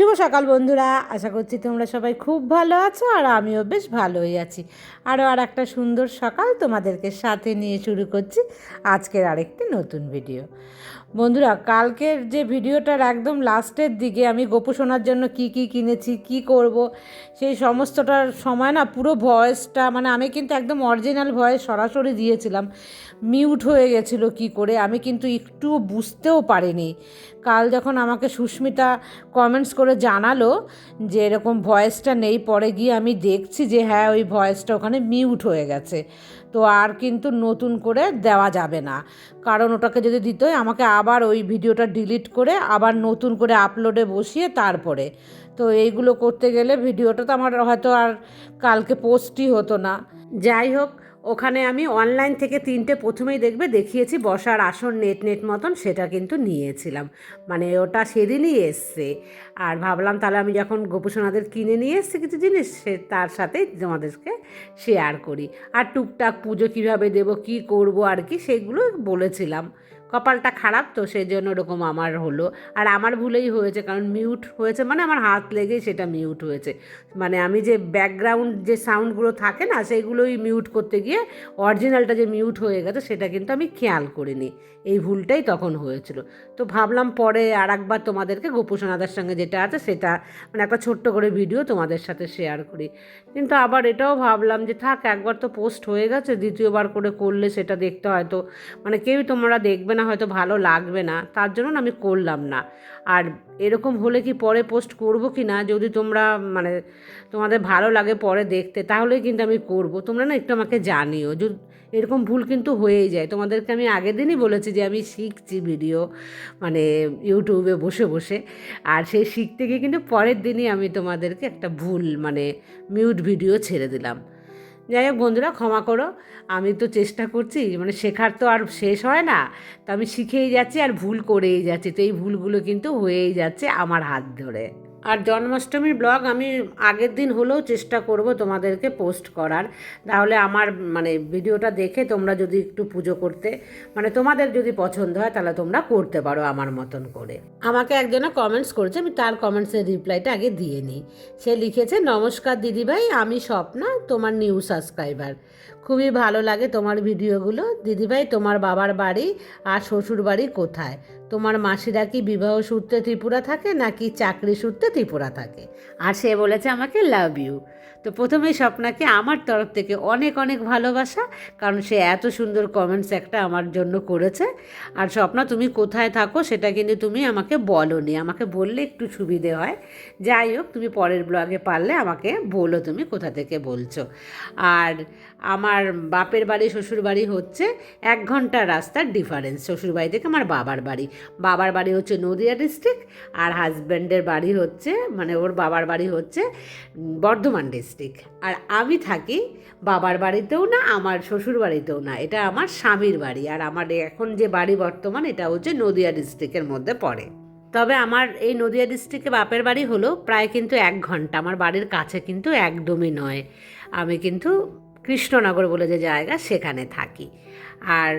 শুভ সকাল বন্ধুরা। আশা করছি তোমরা সবাই খুব ভালো আছো আর আমিও বেশ ভালোই আছি। আরও আর একটা সুন্দর সকাল তোমাদেরকে সাথে নিয়ে শুরু করছি আজকের আরেকটি নতুন ভিডিও বন্ধুরা, কালকের যে ভিডিওটার একদম লাস্টের দিকে আমি গোপু শোনার জন্য কি কি কিনেছি, কি করব, সেই সমস্তটার সময় না পুরো ভয়েসটা মানে আমি কিন্তু একদম অরিজিনাল ভয়েস সরাসরি দিয়েছিলাম। মিউট হয়ে গেছিল কি করে, আমি কিন্তু একটুও বুঝতেও পারিনি। কাল যখন আমাকে সুস্মিতা কমেন্টস করে জানালো যে এরকম ভয়েসটা নেই, পরে গিয়ে আমি দেখছি যে হ্যাঁ ওই ভয়েসটা ওখানে মিউট হয়ে গেছে। তো আর কিন্তু নতুন করে দেওয়া যাবে না। কারণ ওটাকে যদি দিত আমাকে আবার ওই ভিডিওটা ডিলিট করে আবার নতুন করে আপলোডে বসিয়ে তারপরে। তো এইগুলো করতে গেলে ভিডিওটা তো আমার হয়তো আর কালকে পোস্টই হতো না। যাই হোক ওখানে আমি অনলাইন থেকে তিনটে প্রথমেই দেখবে দেখিয়েছি, বসার আসন নেট নেট মতন সেটা কিন্তু নিয়েছিলাম। মানে ওটা সেদিনই এসছে। আর ভাবলাম তাহলে আমি যখন গোপুসোনাদের কিনে নিয়ে এসছি কিছু জিনিস, সে তার সাথেই তোমাদেরকে শেয়ার করি। আর টুকটাক পুজো কীভাবে দেবো, কি করব আর কি, সেগুলো বলেছিলাম। কপালটা খারাপ, তো সেই জন্য ওরকম আমার হলো। আর আমার ভুলেই হয়েছে, কারণ মিউট হয়েছে মানে আমার হাত লেগেই সেটা মিউট হয়েছে। মানে আমি যে ব্যাকগ্রাউন্ড যে সাউন্ডগুলো থাকে না, সেইগুলোই মিউট করতে গিয়ে অরিজিনালটা যে মিউট হয়ে গেছে, সেটা কিন্তু আমি খেয়াল করিনি। এই ভুলটাই তখন হয়েছিল। তো ভাবলাম পরে আর একবার তোমাদেরকে গোপোষণাদার সঙ্গে যেটা আছে, সেটা মানে একটা ছোট্ট করে ভিডিও তোমাদের সাথে শেয়ার করি। কিন্তু আবার এটাও ভাবলাম যে থাক, একবার তো পোস্ট হয়ে গেছে, দ্বিতীয়বার করে করলে সেটা দেখতে হয়তো মানে কেউই তোমরা দেখবে না হয়তো ভালো লাগবে না, তার জন্য না আমি করলাম না। আর এরকম হলে কি পরে পোস্ট করব কি না, যদি তোমরা মানে তোমাদের ভালো লাগে পরে দেখতে তাহলেই কিন্তু আমি করব। তোমরা না একটু আমাকে জানিও। যদি এরকম ভুল কিন্তু হয়েই যায়। তোমাদেরকে আমি আগের দিনই বলেছি যে আমি শিখছি ভিডিও মানে ইউটিউবে বসে বসে। আর সেই শিখতে গিয়ে কিন্তু পরের দিনই আমি তোমাদেরকে একটা ভুল মানে মিউট ভিডিও ছেড়ে দিলাম। যাই হোক বন্ধুরা, ক্ষমা করো। আমি তো চেষ্টা করছি মানে শেখার তো আর শেষ হয় না। তো আমি শিখেই যাচ্ছি আর ভুল করেই যাচ্ছি। তো এই ভুলগুলো কিন্তু হয়েই যাচ্ছে আমার হাত ধরে। আর জন্মাষ্টমীর ব্লগ আমি আগের দিন হলেও চেষ্টা করব তোমাদেরকে পোস্ট করার। তাহলে আমার মানে ভিডিওটা দেখে তোমরা যদি একটু পুজো করতে মানে তোমাদের যদি পছন্দ হয় তাহলে তোমরা করতে পারো আমার মতন করে। আমাকে একজনে কমেন্টস করেছে, আমি তার কমেন্টসের রিপ্লাইটা আগে দিয়ে নিই। সে লিখেছে, নমস্কার দিদিভাই, আমি স্বপ্না, তোমার নিউ সাবস্ক্রাইবার খুবই ভালো লাগে তোমার ভিডিওগুলো দিদিভাই, তোমার বাবার বাড়ি আর শ্বশুর বাড়ি কোথায়? তোমার মাসিরা কি বিবাহ সূত্রে ত্রিপুরা থাকে নাকি চাকরি সূত্রে ত্রিপুরা থাকে? আর সে বলেছে আমাকে লাভ ইউ তো প্রথমেই স্বপ্নাকে আমার তরফ থেকে অনেক অনেক ভালোবাসা, কারণ সে এত সুন্দর কমেন্টস একটা আমার জন্য করেছে। আর স্বপ্না, তুমি কোথায় থাকো সেটা কিন্তু তুমি আমাকে বলনি। আমাকে বললে একটু সুবিধে হয়। যাই হোক, তুমি পরের ব্লগে পারলে আমাকে বলো তুমি কোথা থেকে বলছো। আর আমার বাপের বাড়ি শ্বশুর বাড়ি হচ্ছে এক ঘণ্টার রাস্তার ডিফারেন্স শ্বশুর বাড়ি থেকে আমার বাবার বাড়ি। বাবার বাড়ি হচ্ছে নদিয়া ডিস্ট্রিক্ট আর হাজব্যান্ডের বাড়ি হচ্ছে মানে ওর বাবার বাড়ি হচ্ছে বর্ধমান ডিস্ট্রিক্ট আর আমি থাকি বাবার বাড়িতেও না, আমার শ্বশুর বাড়িতেও না, এটা আমার স্বামীর বাড়ি। আর আমার এখন যে বাড়ি বর্তমান, এটা হচ্ছে নদিয়া ডিস্ট্রিক্টের মধ্যে পড়ে। তবে আমার এই নদিয়া ডিস্ট্রিক্টে বাপের বাড়ি হলো প্রায় কিন্তু এক ঘণ্টা, আমার বাড়ির কাছে কিন্তু একদমই নয়। আমি কিন্তু কৃষ্ণনগর বলে যে জায়গা, সেখানে থাকি। আর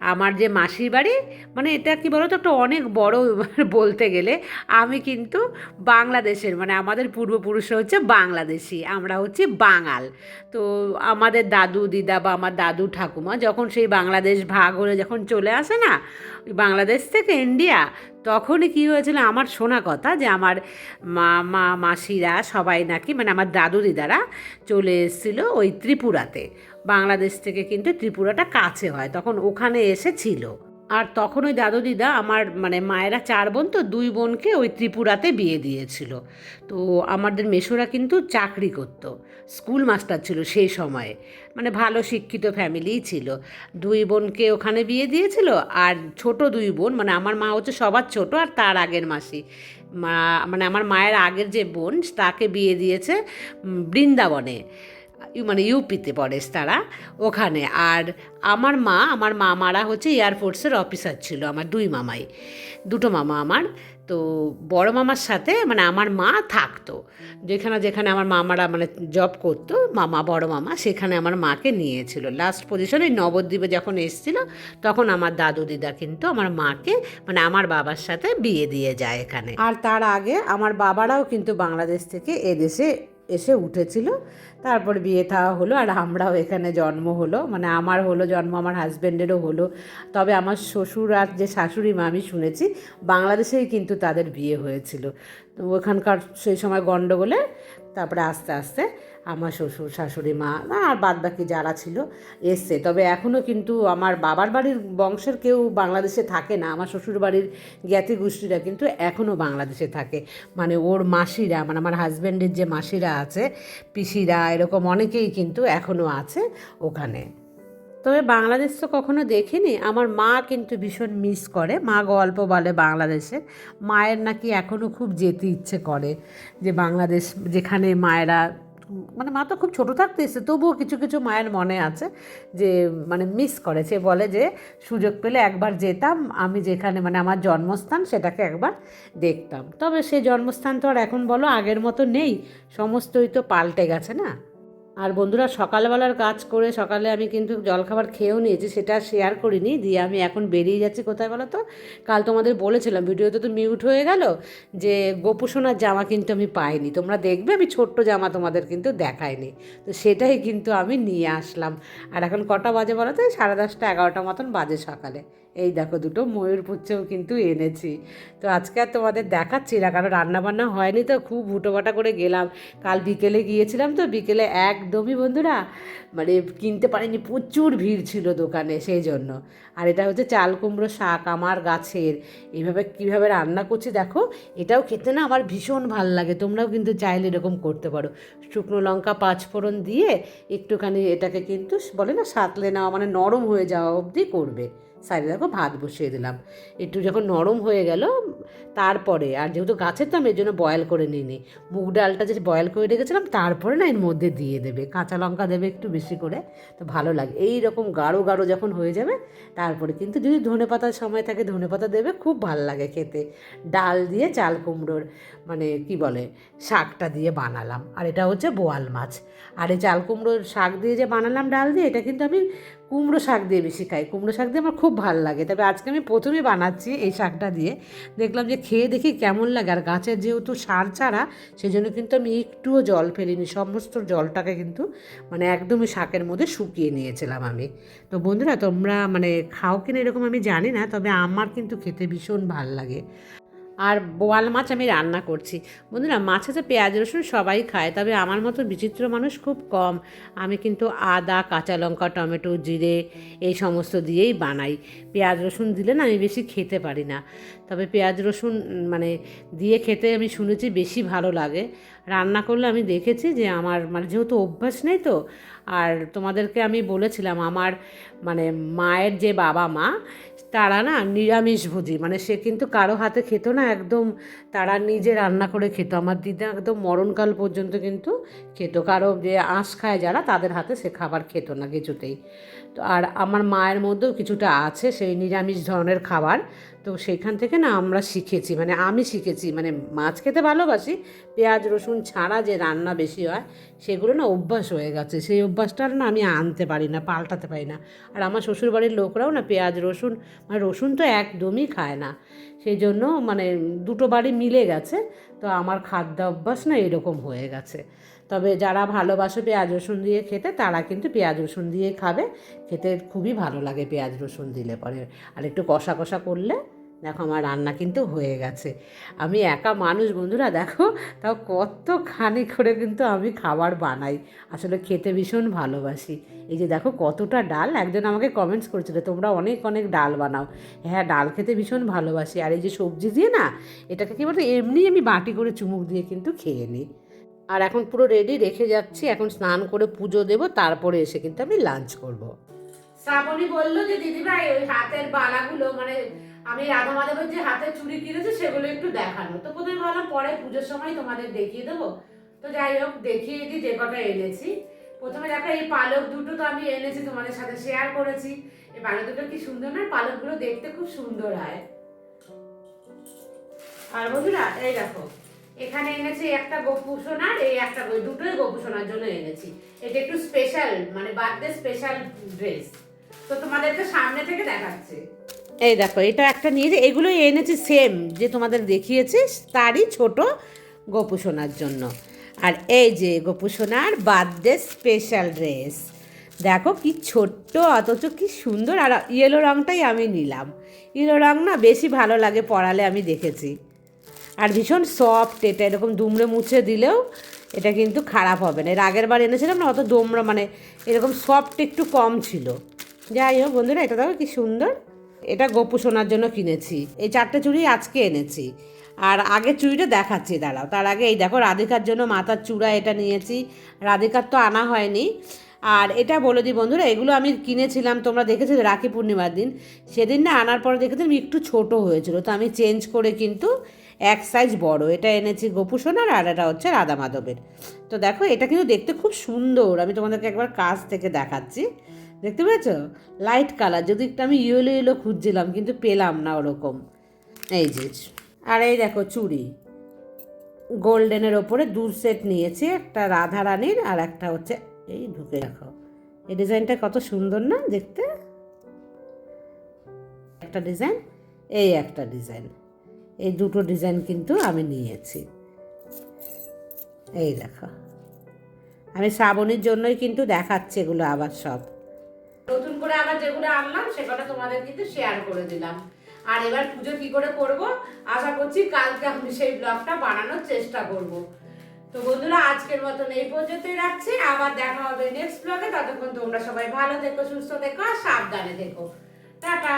আমার যে মাসির বাড়ি মানে এটা কি বলো তো একটা অনেক বড় বলতে গেলে, আমি কিন্তু বাংলাদেশের মানে আমাদের পূর্বপুরুষরা হচ্ছে বাংলাদেশি, আমরা হচ্ছে বাঙাল। তো আমাদের দাদু, দিদা বা আমার দাদু ঠাকুমা যখন সেই বাংলাদেশ ভাগ হয়ে যখন চলে আসে না, বাংলাদেশ থেকে ইন্ডিয়া, তখনই কী হয়েছিল আমার শোনা কথা যে আমার মা মা, মাসিরা সবাই নাকি মানে আমার দাদু, দিদারা চলে এসেছিল ওই ত্রিপুরাতে। বাংলাদেশ থেকে কিন্তু ত্রিপুরাটা কাছে হয়, তখন ওখানে এসেছিল আর তখন ওই দাদু দিদা আমার মানে মায়েরা চার বোন, তো দুই বোনকে ওই ত্রিপুরাতে বিয়ে দিয়েছিল। তো আমাদের মেশোরা কিন্তু চাকরি করত, স্কুল মাস্টার ছিল সেই সময়ে। মানে ভালো শিক্ষিত ফ্যামিলিই ছিল। দুই বোনকে ওখানে বিয়ে দিয়েছিল, আর ছোট দুই বোন মানে আমার মা হচ্ছে সবার ছোট আর তার আগের মাসি। মা মানে আমার মায়ের আগের যে বোন, তাকে বিয়ে দিয়েছে বৃন্দাবনে। মানে ইউপিতে পড়ে তারা ওখানে। আর আমার মা, আমার মামারা হচ্ছে এয়ারফোর্সের অফিসার ছিল, আমার দুই মামাই। দুটো মামা আমার। তো বড় মামার সাথে মানে আমার মা থাকতো। যেখানে যেখানে আমার মামারা মানে জব করতো, মামা, বড় মামা, সেখানে আমার মাকে নিয়েছিল। লাস্ট পজিশনে নবদ্বীপে যখন এসেছিল, তখন আমার দাদু দিদা কিন্তু আমার মাকে মানে আমার বাবার সাথে বিয়ে দিয়ে যায় এখানে। আর তার আগে আমার বাবারাও কিন্তু বাংলাদেশ থেকে এদেশে এসে উঠেছিল। তারপর বিয়ে থাওয়া হলো আর আমরাও এখানে জন্ম হলো। মানে আমার হলো জন্ম, আমার হাজব্যান্ডেরও হলো। তবে আমার শ্বশুর আর যে শাশুড়ি মা আমি শুনেছি, বাংলাদেশেই কিন্তু তাদের বিয়ে হয়েছিল। ওখানকার সেই সময় গণ্ডগোলে তারপরে আস্তে আস্তে আমার শ্বশুর, শাশুড়ি, মা আর বাদ বাকি যারা ছিল এসছে। তবে এখনও কিন্তু আমার বাবার বাড়ির বংশের কেউ বাংলাদেশে থাকে না, আমার শ্বশুর বাড়ির জ্ঞাতি গোষ্ঠীরা কিন্তু এখনও বাংলাদেশে থাকে। মানে ওর মাসিরা মানে আমার হাজব্যান্ডের যে মাসিরা আছে, পিসিরা, এরকম অনেকেই কিন্তু এখনও আছে ওখানে। তবে বাংলাদেশ তো কখনো দেখিনি। আমার মা কিন্তু ভীষণ মিস করে। মা গল্প বলে বাংলাদেশে। মায়ের নাকি এখনও খুব যেতে ইচ্ছে করে যে বাংলাদেশ যেখানে মায়েরা মানে মা তো খুব ছোটো থাকতে এসে তবুও কিছু কিছু মায়ের মনে আছে যে মানে মিস করে। সে বলে যে, সুযোগ পেলে একবার যেতাম, আমি যেখানে মানে আমার জন্মস্থান সেটাকে একবার দেখতাম। তবে সেই জন্মস্থান তো আর এখন বলো আগের মতো নেই। সমস্তই তো পাল্টে গেছে না? আর বন্ধুরা, সকালবেলার কাজ করে সকালে আমি কিন্তু জলখাবার খেয়েও নিয়েছি, সেটা শেয়ার করিনি, দিয়ে আমি এখন বেরিয়ে যাচ্ছি কোথায় বলো তো? কাল তোমাদের বলেছিলাম, ভিডিওতে তো মিউট হয়ে গেল যে গোপুসোনার জামা কিন্তু আমি পাইনি। তোমরা দেখবে আমি ছোট্ট জামা তোমাদের কিন্তু দেখাইনি। তো সেটাই কিন্তু আমি নিয়ে আসলাম। আর এখন কটা বাজে বলো তো? সাড়ে দশটা এগারোটা মতন বাজে সকালে। এই দেখো দুটো ময়ূর পুচ্ছেও কিন্তু এনেছি। তো আজকে আর তোমাদের দেখাচ্ছি না, কারণ রান্নাবান্না হয়নি তো, খুব হুটোপাটা করে গেলাম। কাল বিকেলে গিয়েছিলাম তো, বিকেলে একদমই বন্ধুরা মানে কিনতে পারিনি, প্রচুর ভিড় ছিল দোকানে সেই জন্য। আর এটা হচ্ছে চাল কুমড়ো শাক আমার গাছের। এইভাবে কীভাবে রান্না করছি দেখো, এটাও খেতে না আমার ভীষণ ভালো লাগে, তোমরাও কিন্তু চাইলে এরকম করতে পারো। শুকনো লঙ্কা, পাঁচফোড়ন দিয়ে একটুখানি এটাকে কিন্তু বলে না, সাতলে নেওয়া মানে নরম হয়ে যাওয়া অবধি করবে। সাইডে দেখো ভাত বসিয়ে দিলাম। একটু যখন নরম হয়ে গেল, তারপরে, আর যেহেতু গাছের তো আমি এর জন্য বয়েল করে নিইনি। মুগ ডালটা যে বয়েল করে রেখেছিলাম, তারপরে না এর মধ্যে দিয়ে দেবে। কাঁচা লঙ্কা দেবে একটু বেশি করে, তো ভালো লাগে। এই রকম গাঢ় গাঢ় যখন হয়ে যাবে, তারপরে কিন্তু যদি ধনে পাতার সময় থাকে, ধনে পাতা দেবে, খুব ভালো লাগে খেতে। ডাল দিয়ে চাল কুমড়োর মানে কি বলে, শাকটা দিয়ে বানালাম। আর এটা হচ্ছে বোয়াল মাছ। আর এই চাল কুমড়োর শাক দিয়ে যে বানালাম ডাল দিয়ে, এটা কিন্তু আমি কুমড়ো শাক দিয়ে বেশি খাই। কুমড়ো শাক দিয়ে আমার খুব ভালো লাগে। তবে আজকে আমি প্রথমে বানাচ্ছি এই শাকটা দিয়ে। দেখলাম যে খেয়ে দেখি কেমন লাগে। আর গাছের যেহেতু সার ছাড়া সেই জন্য কিন্তু আমি একটুও জল ফেলিনি। সমস্ত জলটাকে কিন্তু মানে একদমই শাকের মধ্যে শুকিয়ে নিয়েছিলাম আমি। তো বন্ধুরা, তোমরা মানে খাও কিনা এরকম আমি জানি না, তবে আমার কিন্তু খেতে ভীষণ ভালো লাগে। আর বোয়াল মাছ আমি রান্না করছি। বন্ধুরা, মাছে তো পেঁয়াজ, রসুন সবাই খায়, তবে আমার মতো বিচিত্র মানুষ খুব কম। আমি কিন্তু আদা, কাঁচা লঙ্কা, টমেটো, জিরে এই সমস্ত দিয়েই বানাই। পেঁয়াজ, রসুন দিলে না আমি বেশি খেতে পারি না। তবে পেঁয়াজ, রসুন মানে দিয়ে খেতে আমি শুনেছি বেশি ভালো লাগে। রান্না করলে আমি দেখেছি যে আমার মানে যেহেতু অভ্যাস নেই তো, আর তোমাদেরকে আমি বলেছিলাম, আমার মানে মায়ের যে বাবা মা তারা না নিরামিষভোজী মানে সে কিন্তু কারও হাতে খেত না, একদম তারা নিজে রান্না করে খেত। আমার দিদা একদম মরণকাল পর্যন্ত কিন্তু খেত। কারও যে আঁশ খায় যারা, তাদের হাতে সে খাবার খেত না কিছুতেই। তো আর আমার মায়ের মধ্যেও কিছুটা আছে সেই নিরামিষ ধরনের খাবার। তো সেখান থেকে না আমরা শিখেছি মানে আমি শিখেছি মানে মাছ খেতে ভালোবাসি, পেঁয়াজ, রসুন ছাড়া যে রান্না বেশি হয়, সেগুলো না অভ্যাস হয়ে গেছে। সেই অভ্যাসটা না আমি আনতে পারি না, পাল্টাতে পারি না। আর আমার শ্বশুরবাড়ির লোকরাও না পেঁয়াজ, রসুন মানে রসুন তো একদমই খায় না। সেই জন্য মানে দুটো বাড়ি মিলে গেছে, তো আমার খাদ্য অভ্যাস না এরকম হয়ে গেছে। তবে যারা ভালোবাসে পেঁয়াজ, রসুন দিয়ে খেতে, তারা কিন্তু পেঁয়াজ, রসুন দিয়ে খাবে। খেতে খুবই ভালো লাগে পেঁয়াজ, রসুন দিলে পরে। আর একটু কষা কষা করলে দেখো আমার রান্না কিন্তু হয়ে গেছে। আমি একা মানুষ, বন্ধুরা, দেখো, তাও কতখানি করে কিন্তু আমি খাবার বানাই। আসলে খেতে ভীষণ ভালোবাসি। এই যে দেখো, কতটা ডাল, একজন আমাকে কমেন্টস করেছিল, তোমরা অনেক অনেক ডাল বানাও। হ্যাঁ ডাল খেতে ভীষণ ভালোবাসি। আর এই যে সবজি দিয়ে না, এটাকে কি বলতো, এমনি আমি বাটি করে চুমুক দিয়ে কিন্তু খেয়ে নিই আর এখন পুরো রেডি রেখে যাচ্ছি, এখন স্নান করে পুজো দেবো, তারপরে এসে কিন্তু আমি লাঞ্চ করব। শ্রাবণী বলল যে, দিদিভাই, ওই হাতের বালাগুলো মানে আমি রাধা মাধবের যে হাতের চুড়ি কিনেছে, সেগুলো একটু দেখানো। তো প্রথমে ভাবলাম পরে পুজোর সময় তোমাদের দেখিয়ে দেবো। তো যাই হোক, দেখিয়ে দিই যে কটা এনেছি। প্রথমে দেখো, এই পালক দুটো তো আমি এনেছি, তোমাদের সাথে শেয়ার করেছি। এই পালক দুটো কি সুন্দর না? পালকগুলো দেখতে খুব সুন্দর হয়। আর বন্ধুরা, এই দেখো, এখানে এনেছি একটা গোপু সোনার, এই একটা দুটোই গোপু সোনার জন্য এনেছি। এটা একটু স্পেশাল মানে বার্থডে স্পেশাল ড্রেস তো তোমাদেরকে সামনে থেকে দেখাচ্ছে। এই দেখো, এটা একটা নিয়েছি এগুলো এনেছি সেম যে তোমাদের দেখিয়েছি, তারই ছোট গোপু সোনার জন্য। আর এই যে গোপু সোনার বার্থডে স্পেশাল ড্রেস দেখো কি ছোট্ট, অথচ কি সুন্দর, আর ইয়েলো রঙটাই আমি নিলাম। ইয়েলো রং না বেশি ভালো লাগে পরালে আমি দেখেছি। আর ভীষণ সফট এটা এরকম দুমড়ে মুছে দিলেও এটা কিন্তু খারাপ হবে না। এর আগের বার এনেছিলাম না, অত দোমড়া মানে এরকম সফট একটু কম ছিল। যাই হোক বন্ধুরা, এটা দেখো কি সুন্দর। এটা গোপু সোনার জন্য কিনেছি। এই চারটে চুড়ি আজকে এনেছি। আর আগে চুড়িটা দেখাচ্ছি, দাঁড়াও। তার আগে এই দেখো রাধিকার জন্য মাথার চূড়া এটা নিয়েছি। রাধিকার তো আনা হয়নি। আর এটা বলে দিই বন্ধুরা, এগুলো আমি কিনেছিলাম, তোমরা দেখেছিলে রাখি পূর্ণিমার দিন। সেদিন না আনার পরে দেখেছিলাম একটু ছোট হয়েছিল, তো আমি চেঞ্জ করে কিন্তু এক সাইজ বড়। এটা এনেছি গোপু সোনার আর এটা হচ্ছে রাধা মাধবের। তো দেখো, এটা কিন্তু দেখতে খুব সুন্দর। আমি তোমাদেরকে একবার কাছ থেকে দেখাচ্ছি। দেখতে পেয়েছ? লাইট কালার যদি একটু আমি ইয়েলো ইয়েলো খুঁজছিলাম, কিন্তু পেলাম না ওরকম। এই যে, আর এই দেখো চুড়ি। গোল্ডেনের ওপরে দু সেট নিয়েছি, একটা রাধা রানীর আর একটা হচ্ছে, এই ঢুকে দেখো। এই ডিজাইনটা কত সুন্দর না দেখতে? একটা ডিজাইন, এই একটা ডিজাইন। এই দুটো ডিজাইন কিন্তু আমি নিয়েছি। এই দেখো। আমি শ্রাবণীর জন্যই কিন্তু দেখাচ্ছি এগুলো আবার সব। যেগুলো আনলাম, সেগুলো তোমাদের কিন্তু শেয়ার করে দিলাম। আর এবার পুজো কি করে করব? আশা করছি কালকে আমি সেই ব্লগটা বানানোর চেষ্টা করব। তো বন্ধুরা, আজকের মতন এই পর্যন্তই রাখছি। আবার দেখা হবে নেক্সট ব্লগে ততক্ষণ তোমরা সবাই ভালো থেকো, সুস্থ থেকো আর সাবধানে থেকো। টাটা!